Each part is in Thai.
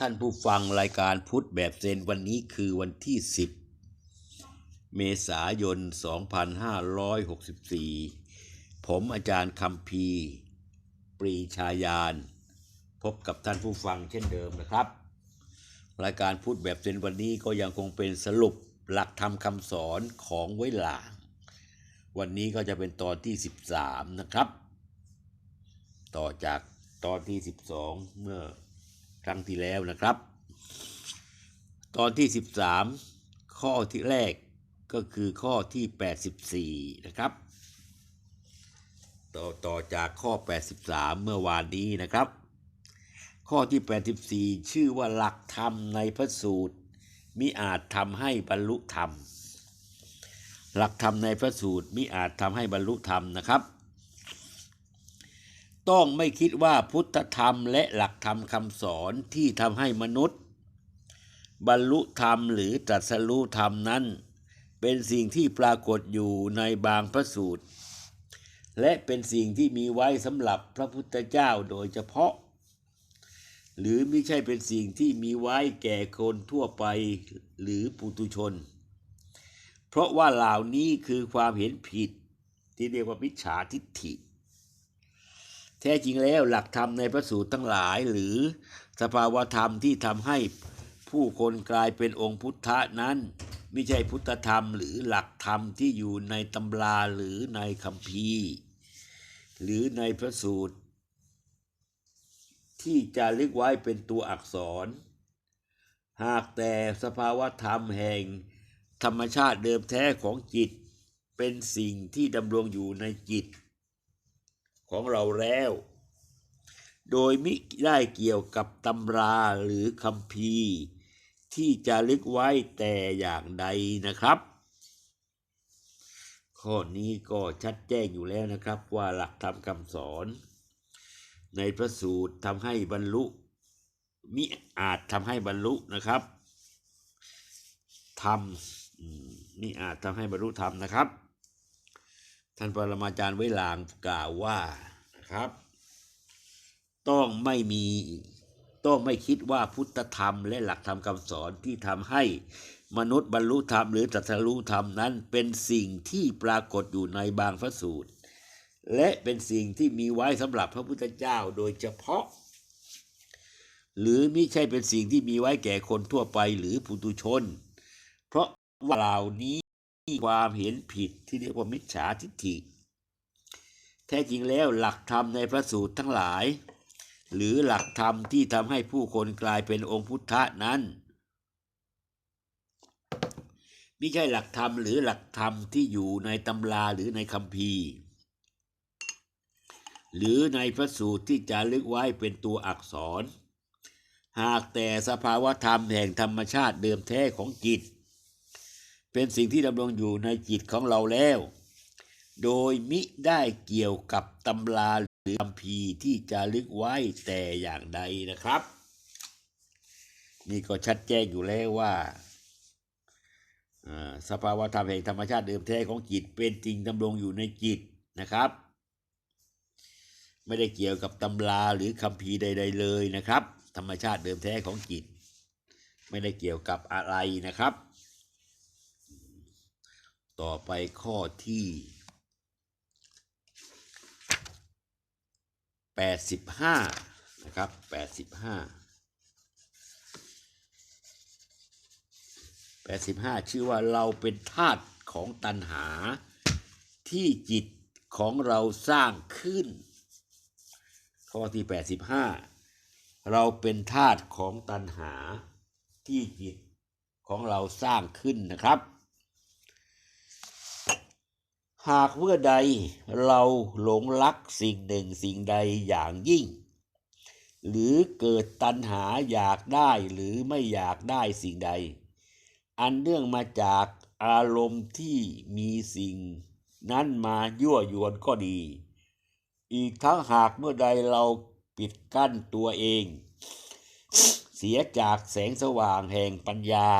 ท่านผู้ฟังรายการพุทธแบบเซนวันนี้คือวันที่ 10 เมษายน 2564 ผมอาจารย์คำพี ปรีชายาน พบกับท่านผู้ฟังเช่นเดิมนะครับ รายการพุทธแบบเซนวันนี้ก็ยังคงเป็นสรุปหลักธรรมคำสอนของไว้หลาง วันนี้ก็จะเป็นตอนที่ 13 นะครับ ต่อจากตอนที่ 12 เมื่อ ครั้งที่แล้วนะครับ ตอนที่ 13 ข้อที่แรกก็คือข้อที่ 84 นะครับ ต่อต่อจากข้อ 83 เมื่อวานนี้นะครับ ข้อที่ 84 ชื่อว่าหลักธรรมในพระสูตร มิอาจทำให้บรรลุธรรม หลักธรรมในพระสูตรมิอาจทำให้บรรลุธรรมนะครับ ต้องไม่คิดว่าพุทธธรรมและหลักธรรมคำสอนที่ทำให้มนุษย์ บรรลุธรรมหรือตรัสรู้ธรรมนั้น เป็นสิ่งที่ปรากฏอยู่ในบางพระสูตร และเป็นสิ่งที่มีไว้สำหรับพระพุทธเจ้าโดยเฉพาะ หรือไม่ใช่เป็นสิ่งที่มีไว้แก่คนทั่วไปหรือปุตุชน เพราะว่าเหล่านี้คือความเห็นผิดที่เรียกว่ามิจฉาทิฏฐิ แท้จริงแล้วหลักธรรมในพระสูตรทั้งหลาย หรือสภาวธรรมที่ทำให้ผู้คนกลายเป็นองค์พุทธะนั้น ไม่ใช่พุทธธรรมหรือหลักธรรมที่อยู่ในตำราหรือในคัมภีร์หรือในพระสูตร ที่จะลึกไว้เป็นตัวอักษร หากแต่สภาวธรรมแห่งธรรมชาติเดิมแท้ของจิต เป็นสิ่งที่ดำรงอยู่ในจิต ของเราแล้ว โดยมิได้เกี่ยวกับตำราหรือคัมภีที่จะลึกไว้แต่อย่างใดนะครับ ข้อนี้ก็ชัดแจ้งอยู่แล้วนะครับว่าหลักธรรมคำสอน ในพระสูตรทำให้บรรลุมิอาจทำให้บรรลุนะครับธรรมมิอาจทำให้บรรลุธรรมนะครับ ท่านปรมาจารย์ไว้ลางกล่าวว่า นะครับ ต้องไม่มีต้องไม่คิดว่าพุทธธรรมและหลักธรรมคำสอนที่ทำให้มนุษย์บรรลุธรรมหรือตรัสรู้ธรรมนั้น เป็นสิ่งที่ปรากฏอยู่ในบางพระสูตร และเป็นสิ่งที่มีไว้สำหรับพระพุทธเจ้าโดยเฉพาะ หรือมิใช่เป็นสิ่งที่มีไว้แก่คนทั่วไปหรือปุตุชน เพราะว่าเหล่านี้ความเห็นผิดที่เรียกว่ามิจฉาทิฏฐิ แท้จริงแล้วหลักธรรมในพระสูตรทั้งหลาย หรือหลักธรรมที่ทำให้ผู้คนกลายเป็นองค์พุทธะนั้นไม่ใช่หลักธรรมหรือหลักธรรมที่อยู่ในตำราหรือในคัมภีหรือในพระสูตรที่จะลึกไว้เป็นตัวอักษร หากแต่สภาวธรรมแห่งธรรมชาติเดิมแท้ของจิต เป็นสิ่งที่ดำรงอยู่ในจิตของเราแล้ว โดยมิได้เกี่ยวกับตำราหรือคัมภีที่จะลึกไว้แต่อย่างใดนะครับ นี่ก็ชัดแจ้งอยู่แล้วว่าอ่าสภาวะธรรมแห่งธรรมชาติเดิมแท้ของจิตเป็นจริงดำรงอยู่ในจิตนะครับ ไม่ได้เกี่ยวกับตำราหรือคัมภีใด ๆ เลยนะครับ ธรรมชาติเดิมแท้ของจิต ไม่ได้เกี่ยวกับอะไรนะครับ ต่อไปข้อที่ แปดสิบห้านะครับแปดสิบห้าแปดสิบห้าชื่อว่าเราเป็นธาตุของตัณหาที่จิตของเราสร้างขึ้น ข้อที่แปดสิบห้าเราเป็นธาตุของตัณหาที่จิตของเราสร้างขึ้นนะครับ หากเมื่อใดเราหลงรักสิ่งหนึ่งสิ่งใดอย่างยิ่ง หรือเกิดตัณหาอยากได้หรือไม่อยากได้สิ่งใด อันเนื่องมาจากอารมณ์ที่มีสิ่ง นั้นมายั่วยวนก็ดี อีกทั้งหากเมื่อใดเราปิดกั้นตัวเอง เสียจากแสงสว่างแห่งปัญญา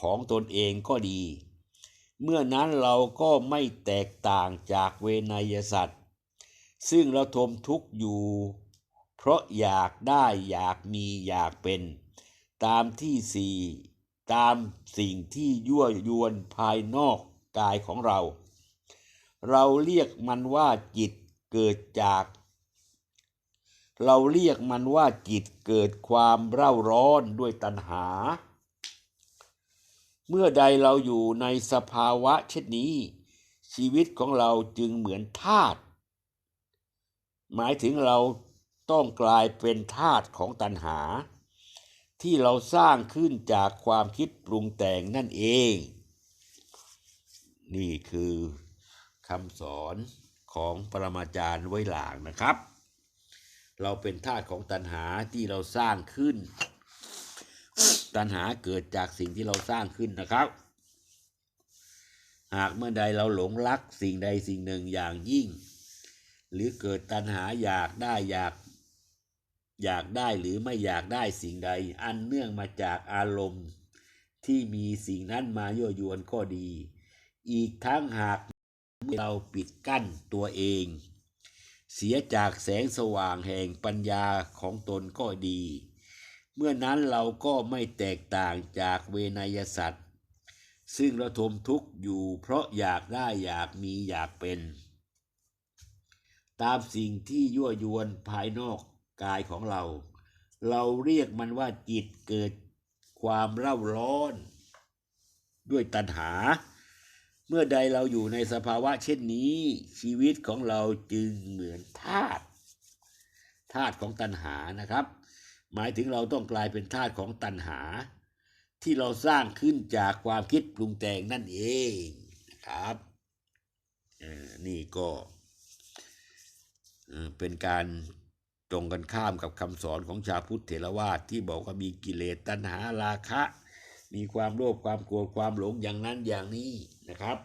ของตนเองก็ดี เมื่อนั้นเราก็ไม่แตกต่างจากเวนยสัตว์ ซึ่งเราทมทุกข์อยู่ เพราะอยากได้อยากมีอยากเป็น ตามที่สี่ตามสิ่งที่ยั่วยวนภายนอกกายของเรา เราเรียกมันว่าจิตเกิดจาก เราเรียกมันว่าจิตเกิดความเร่าร้อนด้วยตัณหา เมื่อใดเราอยู่ในสภาวะเช่นนี้ ชีวิตของเราจึงเหมือนทาสหมายถึงเราต้องกลายเป็นทาสของตัณหา ที่เราสร้างขึ้นจากความคิดปรุงแต่งนั่นเอง นี่คือคำสอนของปรมาจารย์ไว้หลางนะครับ เราเป็นทาสของตัณหาที่เราสร้างขึ้น ตัณหาเกิดจากสิ่งที่เราสร้างขึ้นนะครับ หากเมื่อใดเราหลงรักสิ่งใดสิ่งหนึ่งอย่างยิ่ง หรือเกิดตัณหาอยากได้อยาก อยากได้หรือไม่อยากได้สิ่งใด อันเนื่องมาจากอารมณ์ ที่มีสิ่งนั้นมายั่วยวนก็ดี อีกทั้งหากเราปิดกั้นตัวเอง เสียจากแสงสว่างแห่งปัญญาของตนก็ดี เมื่อนั้นเราก็ไม่แตกต่างจากเวนยสัตว์ ซึ่งระทมทุกข์อยู่เพราะอยากได้อยากมีอยากเป็น ตามสิ่งที่ยั่วยวนภายนอกกายของเรา เราเรียกมันว่าจิตเกิดความเร่าร้อน ด้วยตัณหา เมื่อใดเราอยู่ในสภาวะเช่นนี้ ชีวิตของเราจึงเหมือนทาสทาสของตัณหานะครับ หมายถึงเราต้องกลายเป็นทาสของตัณหา ที่เราสร้างขึ้นจากความคิดปรุงแต่งนั่นเองนะครับนี่ก็เป็นการตรงกันข้ามกับคำสอนของชาพุทธเถรวาทที่บอกว่ามีกิเลสตัณหาราคะ มีความโลภความโกรธความหลงอย่างนั้นอย่างนี้นะครับ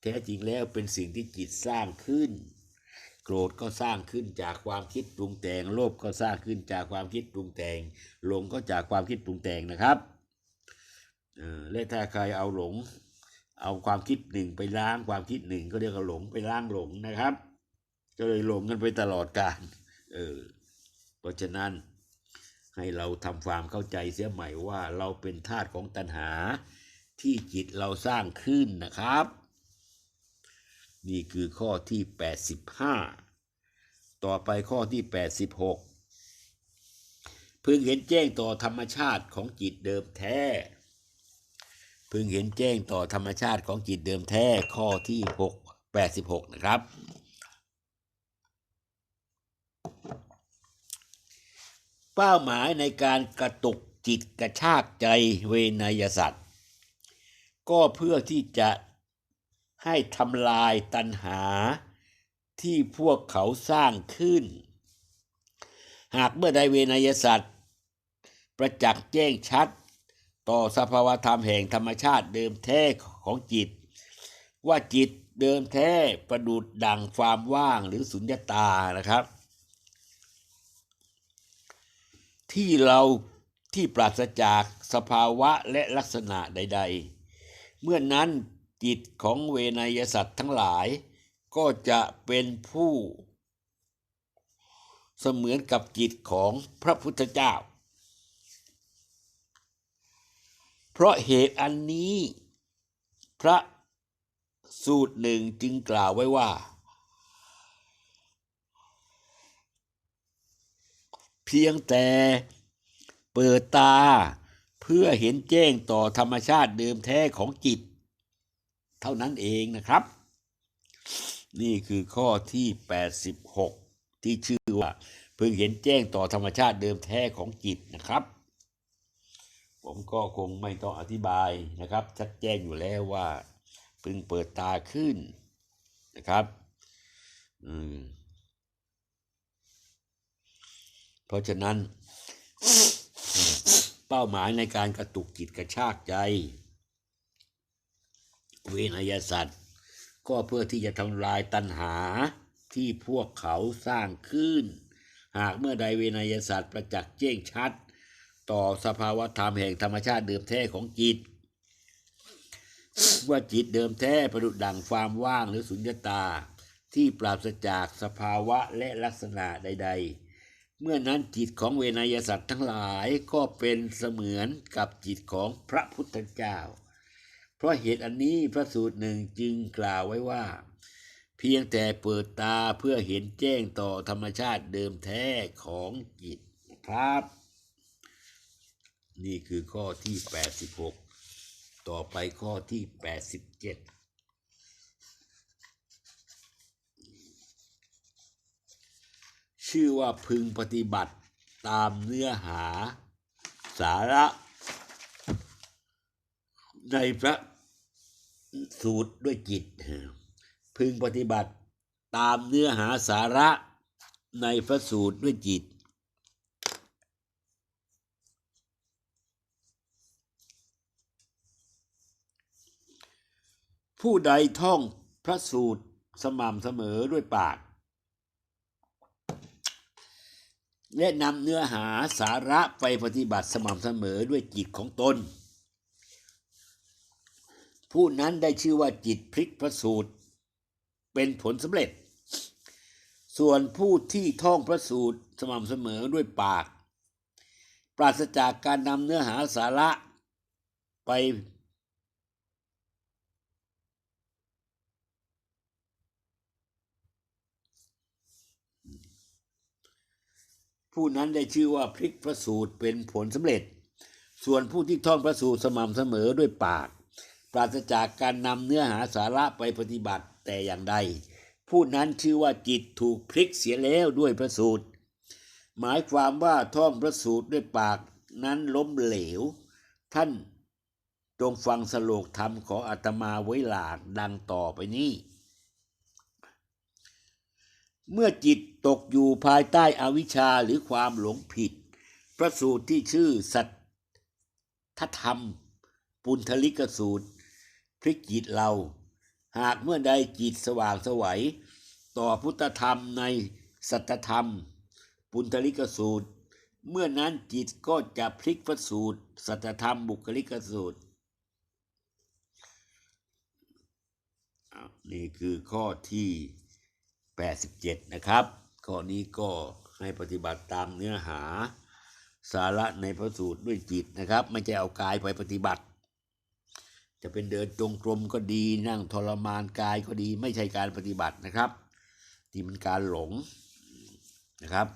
แท้จริงแล้วเป็นสิ่งที่จิตสร้างขึ้น โกรธก็สร้างขึ้นจากความคิดปรุงแต่ง โลภก็สร้างขึ้นจากความคิดปรุงแต่ง หลงก็จากความคิดปรุงแต่งนะครับเออและถ้าใครเอาหลง เอาความคิดหนึ่งไปล้างความคิดหนึ่งก็เรียกว่าหลงไปล้างหลงนะครับ ก็เลยหลงกันไปตลอดกาลเออเพราะฉะนั้นให้เราทำความเข้าใจเสียใหม่ว่าเราเป็นทาสของตัณหาที่จิตเราสร้างขึ้นนะครับ นี่คือข้อที่ 85 ต่อไปข้อที่ 86 พึงเห็นแจ้งต่อธรรมชาติของจิตเดิมแท้ พึงเห็นแจ้งต่อธรรมชาติของจิตเดิมแท้ข้อที่ 6 86 นะครับ เป้าหมายในการกระตุกจิตกระชากใจเวนยสัตว์ ก็เพื่อที่จะ ให้ทำลายตัณหาที่พวกเขาสร้างขึ้น หากเมื่อใดเวนยสัตว์ประจักษ์แจ้งชัด ต่อสภาวธรรมแห่งธรรมชาติเดิมแท้ของจิต ว่าจิตเดิมแท้ประดุดดังความว่างหรือสุญญตานะครับ ที่เราที่ปราศจากสภาวะและลักษณะใด ๆ เมื่อนั้น จิตของเวนยสัตว์ทั้งหลาย ก็จะเป็นผู้เสมือนกับจิตของพระพุทธเจ้า เพราะเหตุอันนี้ พระสูตรหนึ่งจึงกล่าวไว้ว่า เพียงแต่เปิดตาเพื่อเห็นแจ้งต่อธรรมชาติเดิมแท้ของจิต เท่านั้นเองนะครับ นี่คือข้อที่ 86 ที่ชื่อว่าเพิ่งเห็นแจ้งต่อธรรมชาติเดิมแท้ของจิตนะครับ ผมก็คงไม่ต้องอธิบายนะครับ ชัดแจ้งอยู่แล้วว่าเพิ่งเปิดตาขึ้นนะครับเพราะฉะนั้นเป้าหมายในการกระตุกจิตกระชากใจ วนยสัตว์ ก็เพื่อที่จะทำลายตัณหาที่พวกเขาสร้างขึ้น หากเมื่อใดเวนยสัตว์ประจักษ์แจ้งชัด ต่อสภาวะธรรมแห่งธรรมชาติเดิมแท้ของจิต ว่าจิตเดิมแท้ประดุจดั่งความว่างหรือสุญญตา ที่ปราศจากสภาวะและลักษณะใด ๆ เมื่อนั้นจิตของเวนยสัตว์ทั้งหลายก็เป็นเสมือนกับจิตของพระพุทธเจ้า เพราะเหตุอันนี้พระสูตรหนึ่งจึงกล่าวไว้ว่า เพียงแต่เปิดตาเพื่อเห็นแจ้งต่อธรรมชาติเดิมแท้ของจิตนะครับ นี่คือข้อที่ 86 ต่อไปข้อที่ 87ชื่อว่าพึงปฏิบัติตามเนื้อหา สาระ ในพระสูตรด้วยจิต พึงปฏิบัติตามเนื้อหาสาระในพระสูตรด้วยจิต ผู้ใดท่องพระสูตรสม่ำเสมอด้วยปาก และนำเนื้อหาสาระไปปฏิบัติสม่ำเสมอด้วยจิตของตน ผู้นั้นได้ชื่อว่าจิตพลิกพระสูตร เป็นผลสำเร็จ ส่วนผู้ที่ท่องพระสูตรสม่ำเสมอด้วยปาก ปราศจากการนำเนื้อหาสาระไปผู้นั้นได้ชื่อว่าพลิกพระสูตรเป็นผลสำเร็จ ส่วนผู้ที่ท่องพระสูตรสม่ำเสมอด้วยปาก ปราศจากการนำเนื้อหาสาระไปปฏิบัติแต่อย่างใด ผู้นั้นชื่อว่าจิตถูกพลิกเสียแล้วด้วยพระสูตร หมายความว่าท่องพระสูตรด้วยปากนั้นล้มเหลว ท่านจงฟังสโลกธรรมของอาตมาไว้หลากดังต่อไปนี้ เมื่อจิตตกอยู่ภายใต้อวิชชาหรือความหลงผิด พระสูตรที่ชื่อสัทธธรรม ปุณทลิกสูตร ลิกจิตเรา หากเมื่อใดจิตสว่างสวัย ต่อพุทธธรรมในสัทธรรม ปุณทลิกสูตร เมื่อนั้นจิตก็จะพลิกพระสูตร สัทธรรมบุคลิกสูตรนี่คือข้อที่ 87 นะครับ ข้อนี้ก็ให้ปฏิบัติตามเนื้อหาสาระในพระสูตรด้วยจิตนะครับ ไม่ใช่เอากายไปปฏิบัติ จะเป็นเดินจงกรมก็ดีนั่งทรมานกายก็ดี ไม่ใช่การปฏิบัตินะครับที่มันการหลงนะครับ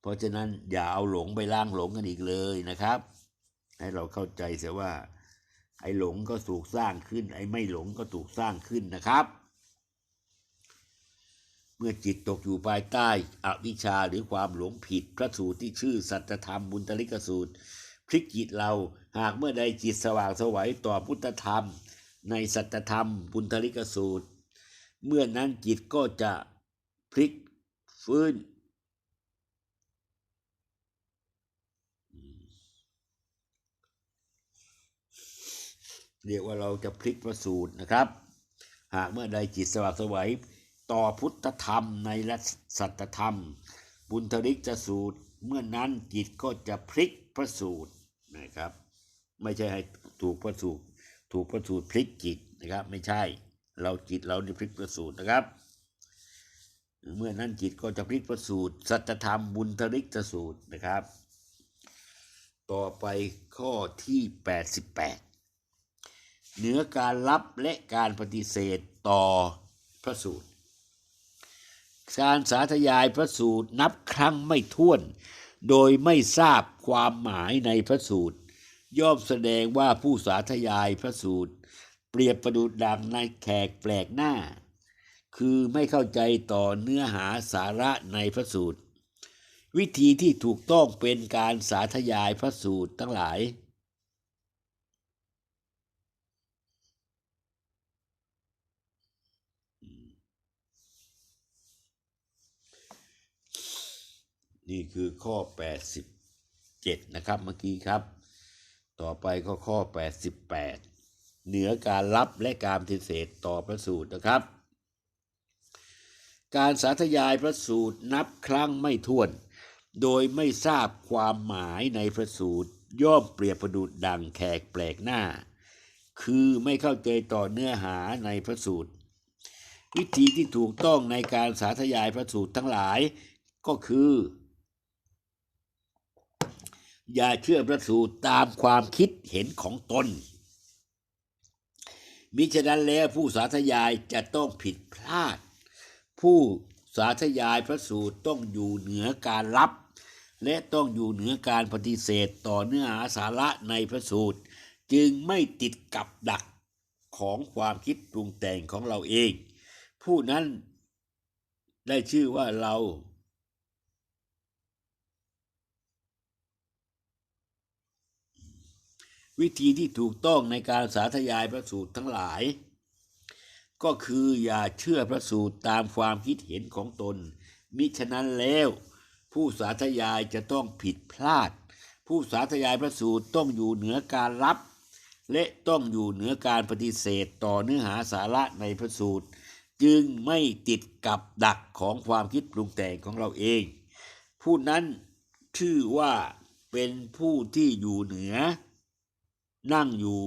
เพราะฉะนั้นอย่าเอาหลงไปล่างหลงกันอีกเลยนะครับ ให้เราเข้าใจเสียว่า ไอ้หลงก็ถูกสร้างขึ้น ไอ้ไม่หลงก็ถูกสร้างขึ้นนะครับ เมื่อจิตตกอยู่ภายใต้อวิชชาหรือความหลงผิดพระสูตรที่ชื่อสัจธรรมบุญตลิกสูตรพลิกจิตเรา หากเมื่อใดจิตสว่างสวัยต่อพุทธธรรม ในสัจธรรมบุญตลิกสูตร เมื่อนั้นจิตก็จะพลิกฟื้น เรียกว่าเราจะพลิกพระสูตรนะครับ หากเมื่อใดจิตสว่างสวัยต่อพุทธธรรมในและสัตธรรม บุญทริกจะสูตร เมื่อนั้นจิตก็จะพลิกพระสูตรนะครับ ไม่ใช่ให้ถูกพระสูตรถูกพระสูตรพลิกจิตนะครับ ไม่ใช่เราจิตเรานี่พลิกพระสูตรนะครับ เมื่อนั้นจิตก็จะพลิกพระสูตรสัจธรรมบุญทริกสูตรนะครับ ต่อไปข้อที่ 88 เหนือการรับและการปฏิเสธต่อพระสูตร การสาธยายพระสูตรนับครั้งไม่ถ้วน โดยไม่ทราบความหมายในพระสูตร ย่อมแสดงว่าผู้สาธยายพระสูตร เปรียบประดุจดังในแขกแปลกหน้า คือไม่เข้าใจต่อเนื้อหาสาระในพระสูตร วิธีที่ถูกต้องเป็นการสาธยายพระสูตรทั้งหลายนี่คือข้อ 87 นะครับเมื่อกี้ครับ ต่อไปก็ข้อ 88 เหนือการรับและการปฏิเสธต่อพระสูตรนะครับ การสาธยายพระสูตรนับครั้งไม่ถ้วน โดยไม่ทราบความหมายในพระสูตรย่อมเปรียบประดุจดังแขกแปลกหน้า คือไม่เข้าใจต่อเนื้อหาในพระสูตร วิธีที่ถูกต้องในการสาธยายพระสูตรทั้งหลายก็คือ อย่าเชื่อพระสูตรตามความคิดเห็นของตน มิฉะนั้นแล้วผู้สาธยายจะต้องผิดพลาด ผู้สาธยายพระสูตรต้องอยู่เหนือการรับ และต้องอยู่เหนือการปฏิเสธต่อเนื้อหาสาระในพระสูตร จึงไม่ติดกับดักของความคิดปรุงแต่งของเราเอง ผู้นั้นได้ชื่อว่าเรา วิธีที่ถูกต้องในการสาธยายพระสูตรทั้งหลาย ก็คืออย่าเชื่อพระสูตรตามความคิดเห็นของตน มิฉะนั้นแล้ว ผู้สาธยายจะต้องผิดพลาด ผู้สาธยายพระสูตรต้องอยู่เหนือการรับ และต้องอยู่เหนือการปฏิเสธต่อเนื้อหาสาระในพระสูตร จึงไม่ติดกับดักของความคิดปรุงแต่งของเราเอง ผู้นั้นชื่อว่าเป็นผู้ที่อยู่เหนือ นั่งอยู่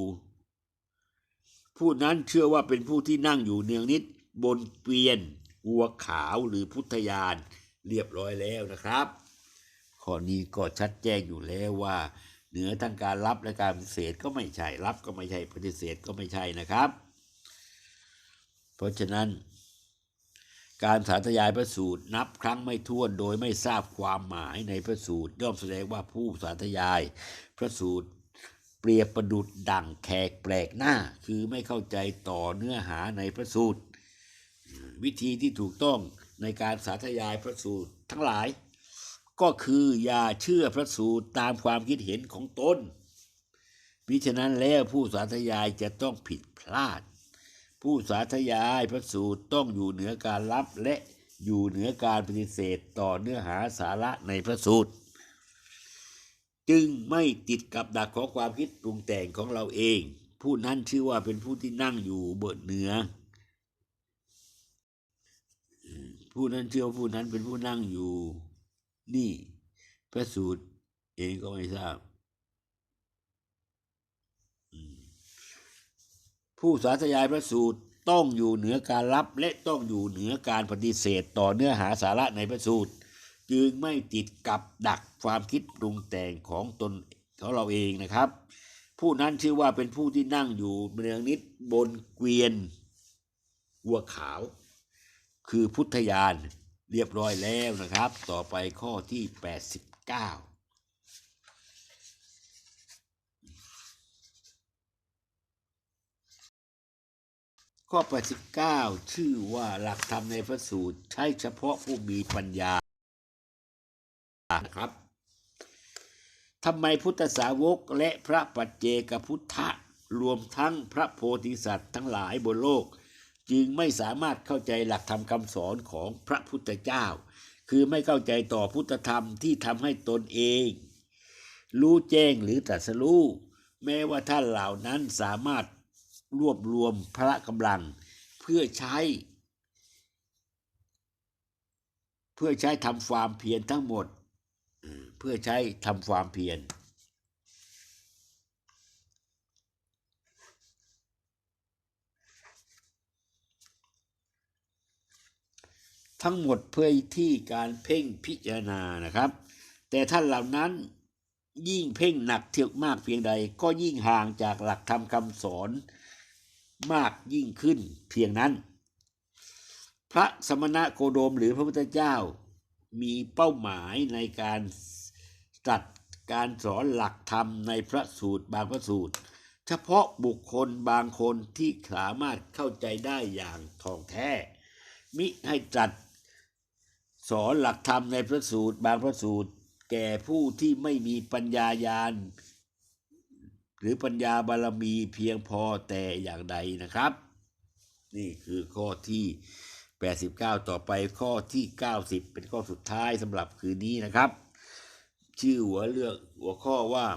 ผู้นั้นเชื่อว่าเป็นผู้ที่นั่งอยู่เนืองนิดบนเกวียนวัวขาวหรือพุทธยานเรียบร้อยแล้วนะครับ ข้อนี้ก็ชัดแจ้งอยู่แล้วว่า เหนือทั้งการรับและการปฏิเสธก็ไม่ใช่รับก็ไม่ใช่ปฏิเสธก็ไม่ใช่นะครับ เพราะฉะนั้น การสาธยายพระสูตรนับครั้งไม่ถ้วนโดยไม่ทราบความหมายในพระสูตรย่อมแสดงว่าผู้สาธยายพระสูตร เปรียบประดุดดั่งแขกแปลกหน้า คือไม่เข้าใจต่อเนื้อหาในพระสูตร วิธีที่ถูกต้องในการสาธยายพระสูตรทั้งหลาย ก็คืออย่าเชื่อพระสูตรตามความคิดเห็นของตนมิฉะนั้นแล้วผู้สาธยายจะต้องผิดพลาด ผู้สาธยายพระสูตรต้องอยู่เหนือการรับและอยู่เหนือการปฏิเสธต่อเนื้อหาสาระในพระสูตร จึงไม่ติดกับดักของความคิดปรุงแต่งของเราเอง ผู้นั้นชื่อว่าเป็นผู้ที่นั่งอยู่บนเหนือ ผู้นั้นเชื่อผู้นั้นเป็นผู้นั่งอยู่ นี่พระสูตรเองก็ไม่ทราบ ผู้สาธยายพระสูตรต้องอยู่เหนือการรับและต้องอยู่เหนือการปฏิเสธต่อเนื้อหาสาระในพระสูตร จึงไม่ติดกับดักความคิดปรุงแต่งของตนของเราเองนะครับ ผู้นั้นชื่อว่าเป็นผู้ที่นั่งอยู่เนืองนิดบนเกวียนวัวขาว คือพุทธยานเรียบร้อยแล้วนะครับ ต่อไปข้อที่ 89ข้อ 89 ชื่อว่าหลักธรรมในพระสูตร ใช้เฉพาะผู้มีปัญญา นะครับทำไมพุทธสาวกและพระปัจเจกพุทธะรวมทั้งพระโพธิสัตว์ทั้งหลายบนโลก จึงไม่สามารถเข้าใจหลักธรรมคำสอนของพระพุทธเจ้า คือไม่เข้าใจต่อพุทธธรรมที่ทำให้ตนเอง รู้แจ้งหรือตรัสรู้แม้ว่าท่านเหล่านั้นสามารถรวบรวมพระกำลัง เพื่อใช้ เพื่อใช้ทำความเพียรทั้งหมด เพื่อใช้ทำความเพียรทั้งหมดเพื่อที่การเพ่งพิจารณานะครับ แต่ท่านเหล่านั้นยิ่งเพ่งหนักเที่ยวมากเพียงใด ก็ยิ่งห่างจากหลักธรรมคำสอนมากยิ่งขึ้นเพียงนั้น พระสมณะโคดมหรือพระพุทธเจ้า มีเป้าหมายในการตัดการสอนหลักธรรมในพระสูตรบางพระสูตร เฉพาะบุคคลบางคนที่สามารถเข้าใจได้อย่างท่องแท้ มิให้ตรัดสอนหลักธรรมในพระสูตรบางพระสูตร แก่ผู้ที่ไม่มีปัญญายาณหรือปัญญาบารมีเพียงพอแต่อย่างใดนะครับ นี่คือข้อที่ 89 ต่อไปข้อที่ 90 เป็นข้อสุดท้ายสำหรับคืนนี้นะครับ ชื่อหัวเรื่องหัวข้อว่า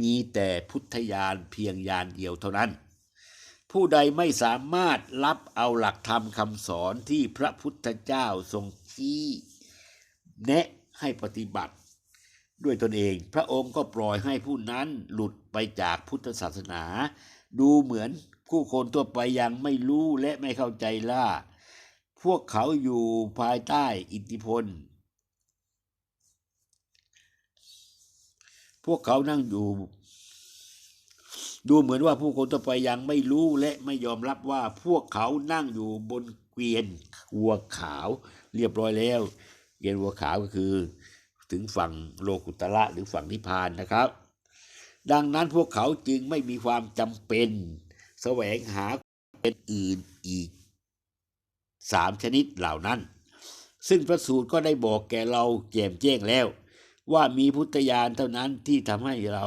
มีแต่พุทธญาณเพียงญาณเดียวเท่านั้น ผู้ใดไม่สามารถรับเอาหลักธรรมคำสอนที่พระพุทธเจ้าทรงชี้แนะให้ปฏิบัติ ด้วยตนเอง พระองค์ก็ปล่อยให้ผู้นั้นหลุดไปจากพุทธศาสนา ดูเหมือนผู้คนทั่วไปยังไม่รู้และไม่เข้าใจล่า พวกเขาอยู่ภายใต้อิทธิพล พวกเขานั่งอยู่ ดูเหมือนว่าผู้คนทั่วไปยังไม่รู้และไม่ยอมรับว่าพวกเขานั่งอยู่บนเกวียนวัวขาว เรียบร้อยแล้ว เกวียนวัวขาวก็คือ ถึงฝั่งโลกุตระหรือฝั่งนิพพานนะครับ ดังนั้นพวกเขาจึงไม่มีความจำเป็น แสวงหาเป็นอื่นอีก สามชนิดเหล่านั้น ซึ่งพระสูตรก็ได้บอกแก่เราแจ่มแจ้งแล้ว ว่ามีพุทธญาณเท่านั้นที่ทำให้เรา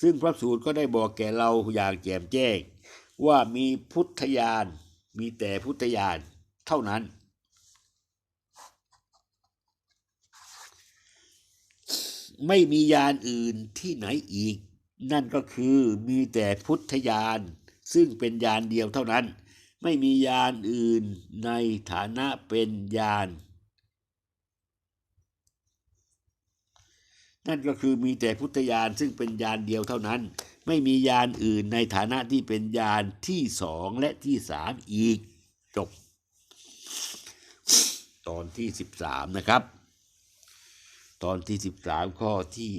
ซึ่งพระสูตรก็ได้บอกแก่เราอย่างแจ่มแจ้ง ว่ามีพุทธญาณมีแต่พุทธญาณเท่านั้นไม่มียานอื่นที่ไหนอีก นั่นก็คือมีแต่พุทธญาณ ซึ่งเป็นญาณเดียวเท่านั้น ไม่มียานอื่นในฐานะเป็นญาณนั่นก็คือมีแต่พุทธญาณซึ่งเป็นญาณเดียวเท่านั้น ไม่มียานอื่นในฐานะที่เป็นญาณที่สองและที่สามอีกจบ ตอนที่สิบสามนะครับ ตอนที่สิบสามข้อที่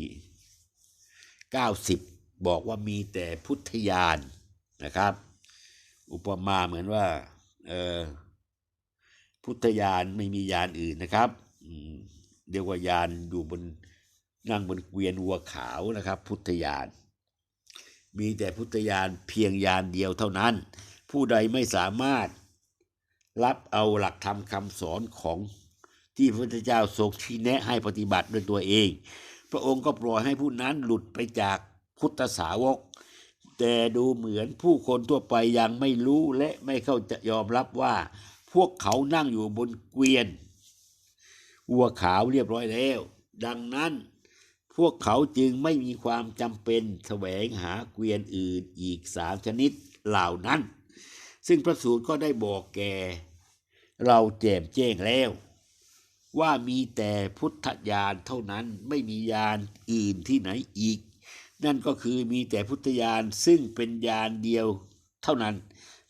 เก้าสิบบอกว่ามีแต่พุทธญาณ นะครับ อุปมาเหมือนว่าพุทธญาณไม่มีญาณอื่นนะครับเรียกว่ายานอยู่บนนั่งบนเกวียนวัวขาวนะครับ พุทธญาณมีแต่พุทธญาณเพียงญาณเดียวเท่านั้น ผู้ใดไม่สามารถรับเอาหลักธรรมคำสอนของที่พระพุทธเจ้าทรงชี้แนะให้ปฏิบัติด้วยตัวเอง พระองค์ก็ปล่อยให้ผู้นั้นหลุดไปจากพุทธสาวก แต่ดูเหมือนผู้คนทั่วไปยังไม่รู้และไม่เข้าจะยอมรับว่า พวกเขานั่งอยู่บนเกวียนวัวขาวเรียบร้อยแล้ว ดังนั้นพวกเขาจึงไม่มีความจำเป็นแสวงหาเกวียนอื่นอีกสามชนิดเหล่านั้น ซึ่งพระสูตรก็ได้บอกแก่ เราแจ่มแจ้งแล้ว ว่ามีแต่พุทธญาณเท่านั้นไม่มีญาณอื่นที่ไหนอีก นั่นก็คือมีแต่พุทธญาณซึ่งเป็นญาณเดียวเท่านั้น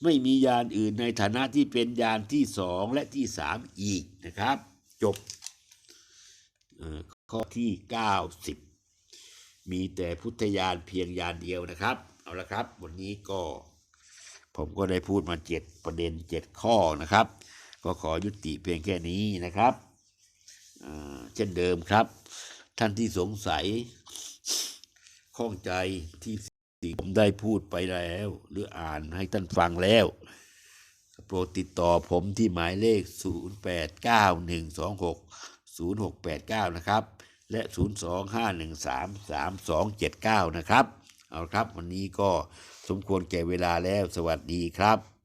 ไม่มีญาณอื่นในฐานะที่เป็นญาณที่สองและที่สามอีกนะครับ จบข้อที่เก้าสิบมีแต่พุทธญาณเพียงญาณเดียวนะครับ เอาละครับ วันนี้ก็ผมก็ได้พูดมาเจ็ดประเด็นเจ็ดข้อนะครับ ก็ขอยุติเพียงแค่นี้นะครับเช่นเดิมครับ ท่านที่สงสัย ข้องใจที่สิ่งผมได้พูดไปแล้ว หรืออ่านให้ท่านฟังแล้ว โปรดติดต่อผมที่หมายเลข 0891260689 นะครับ และ 025133279 นะครับ เอาครับ วันนี้ก็สมควรแก่เวลาแล้วสวัสดีครับ